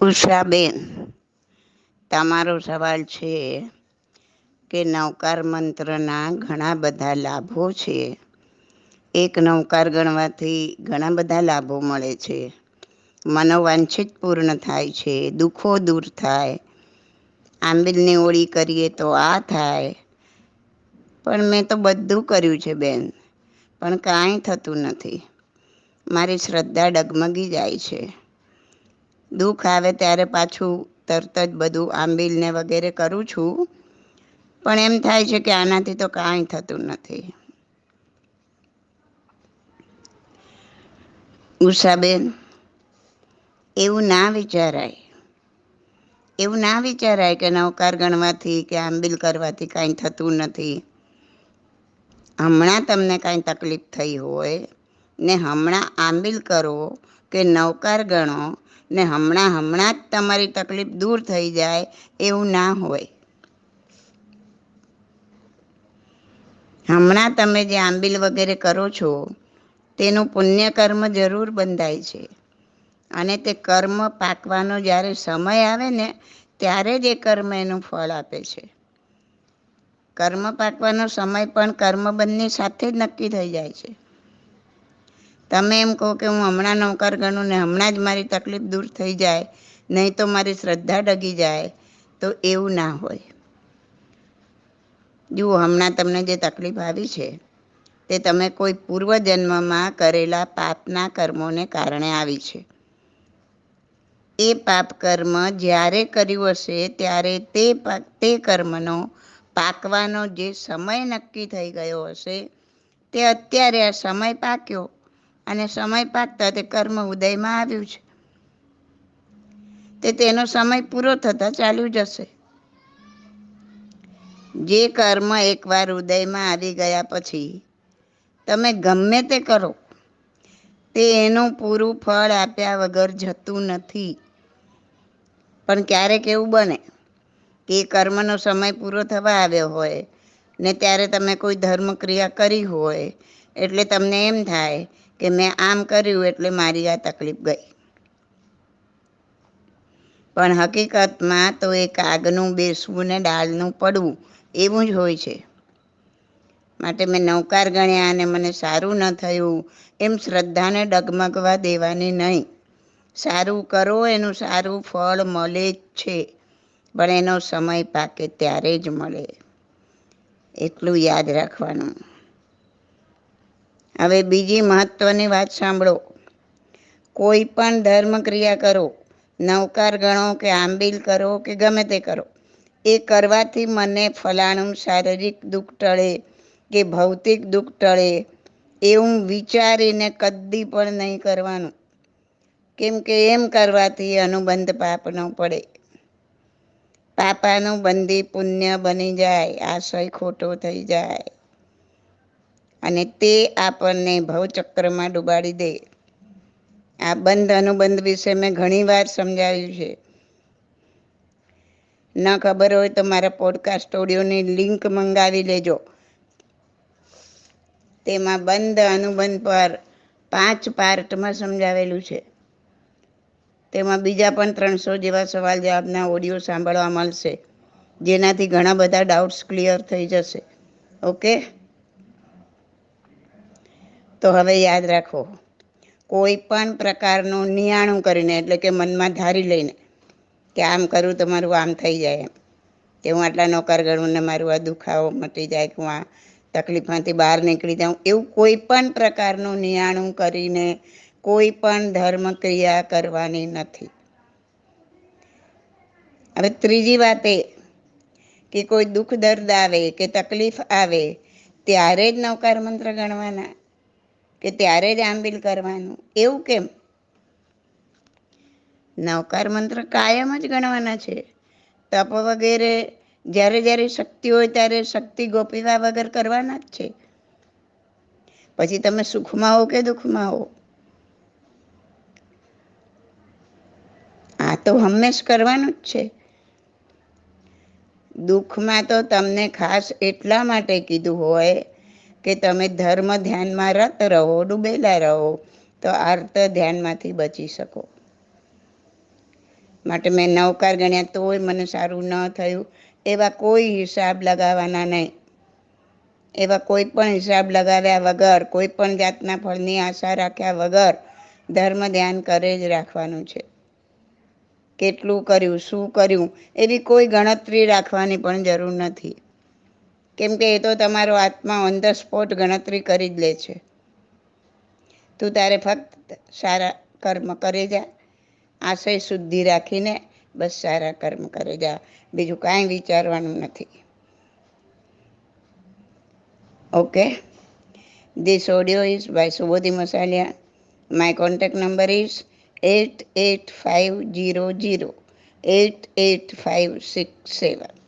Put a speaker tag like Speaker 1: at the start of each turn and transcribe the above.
Speaker 1: ઉષાબેન, તમારો સવાલ છે કે નવકાર મંત્રના ઘણા બધા લાભો છે. એક નવકાર ગણવાથી ઘણા બધા લાભો મળે છે. મનોવાંછિત પૂર્ણ થાય છે, દુઃખો દૂર થાય, આંબિલની ઓળી કરીએ તો આ થાય. પણ મેં તો બધું કર્યું છે બેન, પણ કાંઈ થતું નથી. મારી શ્રદ્ધા ડગમગી જાય છે. દુઃખ આવે ત્યારે પાછું તરત જ બધું આંબીલને વગેરે કરું છું. પણ એમ થાય છે કે આનાથી તો કાંઈ થતું નથી. ઉષાબેન, એવું ના વિચારાય. એવું ના વિચારાય કે નવકાર ગણવાથી કે આંબિલ કરવાથી કાંઈ થતું નથી. હમણાં તમને કાંઈ તકલીફ થઈ હોય ને હમણાં આંબિલ કરો કે નવકાર ગણો ને હમણાં હમણાં જ તમારી તકલીફ દૂર થઈ જાય એવું ના હોય. હમણાં તમે જે આંબિલ વગેરે કરો છો, તેનું પુણ્ય કર્મ જરૂર બંધાય છે. અને તે કર્મ પાકવાનો જ્યારે સમય આવે ને, ત્યારે જ એ કર્મ એનું ફળ આપે છે. કર્મ પાકવાનો સમય પણ કર્મબંધની સાથે જ નક્કી થઈ જાય છે. તમે એમ કહો કે હું હમણાં નૌકાર ગણું ને હમણાં જ મારી તકલીફ દૂર થઈ જાય, નહીં તો મારી શ્રદ્ધા ડગી જાય, તો એવું ના હોય. જુઓ, હમણાં તમને જે તકલીફ આવી છે, તે તમે કોઈ પૂર્વજન્મમાં કરેલા પાપના કર્મોને કારણે આવી છે. એ પાપ કર્મ જ્યારે કર્યું હશે, ત્યારે તે તે કર્મનો પાકવાનો જે સમય નક્કી થઈ ગયો હશે, તે અત્યારે આ સમય પાક્યો. અને સમય પાકતા તે કર્મ ઉદયમાં આવ્યું છે. તે તેનો સમય પૂરો થતા ચાલ્યું જશે જે કર્મ એકવાર ઉદયમાં આવી ગયા પછી, તમે ગમે તે કરો તે એનું પૂરું ફળ આપ્યા વગર જતું નથી. પણ ક્યારેક એવું બને કે કર્મનો સમય પૂરો થવા આવ્યો હોય ને ત્યારે તમે કોઈ ધર્મ ક્રિયા કરી હોય, એટલે તમને એમ થાય કે મેં આમ કર્યું એટલે મારી આ તકલીફ ગઈ. પણ હકીકતમાં તો એ કાગનું, બેસવું ને ડાળનું પડવું એવું જ હોય છે. માટે મેં નૌકાર ગણ્યા અને મને સારું ન થયું. એમ શ્રદ્ધાને ડગમગવા દેવાની નહીં. સારું કરો, એનું સારું ફળ મળે જ છે. પણ એનો સમય પાકે ત્યારે જ મળે. એટલું યાદ રાખવાનું. હવે બીજી મહત્વની વાત સાંભળો. કોઈ પણ ધર્મ ક્રિયા કરો નવકાર ગણો કે આંબીલ કરો કે ગમે તે કરો, એ કરવાથી મને ફલાણું શારીરિક દુઃખ ટળે કે ભૌતિક દુઃખ ટળે એવું વિચારીને કદી પણ નહીં કરવાનું. કેમ કે એમ કરવાથી અનુબંધ પાપ ન પડે. પાપાનું બંદી પુણ્ય બની જાય, આશય ખોટો થઈ જાય. અને તે આપણને ભવચક્રમાં ડુબાડી દે. આ બંધ અનુબંધ વિશે મેં ઘણી વાર સમજાવ્યું છે. ન ખબર હોય તો મારા પોડકાસ્ટ ઓડિયોની લિંક મંગાવી લેજો. તેમાં બંધ અનુબંધ પર પાંચ પાર્ટમાં સમજાવેલું છે. તેમાં બીજા પણ ત્રણસો જેવા સવાલ જવાબના ઓડિયો સાંભળવા મળશે. જેનાથી ઘણા બધા ડાઉટ્સ ક્લિયર થઈ જશે. ઓકે તો હવે યાદ રાખો, કોઈ પણ પ્રકારનું નિયાણું કરીને, એટલે કે મનમાં ધારી લઈને કે આમ કરું તો મારું આમ થઈ જાય એમ. કે હું આટલા નોકર ગણું ને મારું આ દુખાવો મટી જાય કે હું આ તકલીફમાંથી બહાર નીકળી જાઉં, એવું કોઈ પણ પ્રકારનું નિયાણું કરીને કોઈ પણ ધર્મ ક્રિયા કરવાની નથી. હવે ત્રીજી વાત એ કે કોઈ દુઃખ દર્દ આવે કે તકલીફ આવે, ત્યારે જ નવકાર મંત્ર ગણવાના. કે ત્યારે જ આંબિલ કરવાનું. એવું કેમ? નવકાર મંત્ર કાયમ જ ગણવાના છે. તપ વગેરે જ્યારે જ્યારે શક્તિ હોય ત્યારે શક્તિ ગોપીવા વગર કરવાના જ છે. પછી તમે સુખમાં હો કે દુઃખમાં હો? આ તો હંમેશ કરવાનું જ છે. દુઃખમાં તો તમને ખાસ એટલા માટે કીધું હોય કે તમે ધર્મ ધ્યાનમાં રત રહો, ડૂબેલા રહો, તો આર્ત ધ્યાનમાંથી બચી શકો. માટે મેં નવકાર ગણ્યા તોય મને સારું ન થયું. એવા કોઈ હિસાબ લગાવવાના નહીં. એવા કોઈ પણ હિસાબ લગાવ્યા વગર, કોઈ પણ જાતના ફળની આશા રાખ્યા વગર ધર્મ ધ્યાન કરે જ રાખવાનું છે. કેટલું કર્યું, શું કર્યું, એવી કોઈ ગણતરી રાખવાની પણ જરૂર નથી. કેમ કે એ તો તમારો આત્મા ઓન ધ સ્પોટ ગણતરી કરી જ લે છે તું તારે ફક્ત સારા કર્મ કરે જા, આશય શુદ્ધિ રાખીને બસ સારા કર્મ કરે જા, બીજું કાંઈ વિચારવાનું નથી okay This audio is by Subodhi Masalia. My contact number is 88500 88567.